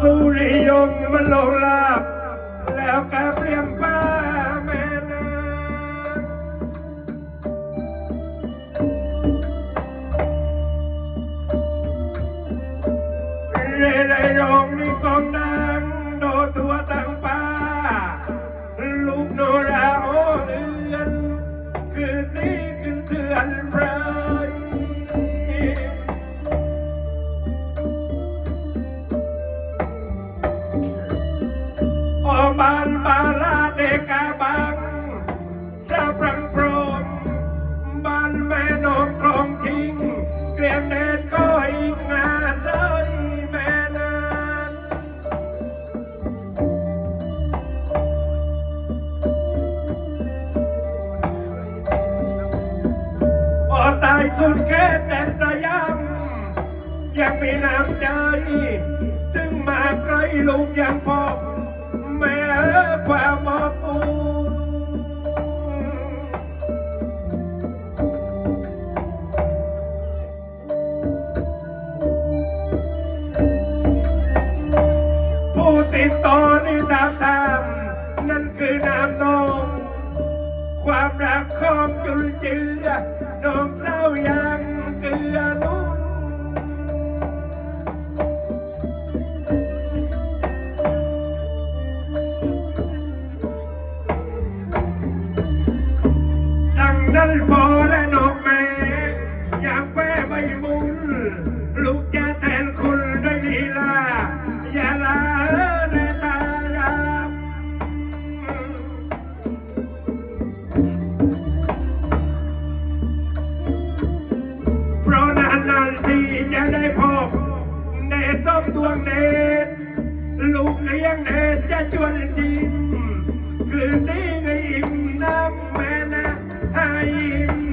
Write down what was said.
สุริยงมันลงลาบ แล้วก็เปลี่ยนป้าแม่นาเรไรรองนี่กองได้ โอบานบาลาเดกาบังสาปรังโปรมบานแม่นมครองชิงเกลียงเดชก็อีงาเซยแม่นางโอตายสุดแค่แดนสยามยังมีน้ำใจ ถึงมาใกล้ลูกยังพอ ติดต่อนี่ตามตามนั่นคือน้ำนมความรักของจุลเจือน้องเศร้ายังเกลือนุ่นทั้งนั้นพอและนกแม่อยากแป้ไม่มุน จะได้พบเนตส้มดวงเนตลูกเลี้ยงเนตจะชวนจิมคืนนี้ไงอิ่มน้ำแม่นะให้อิ่ม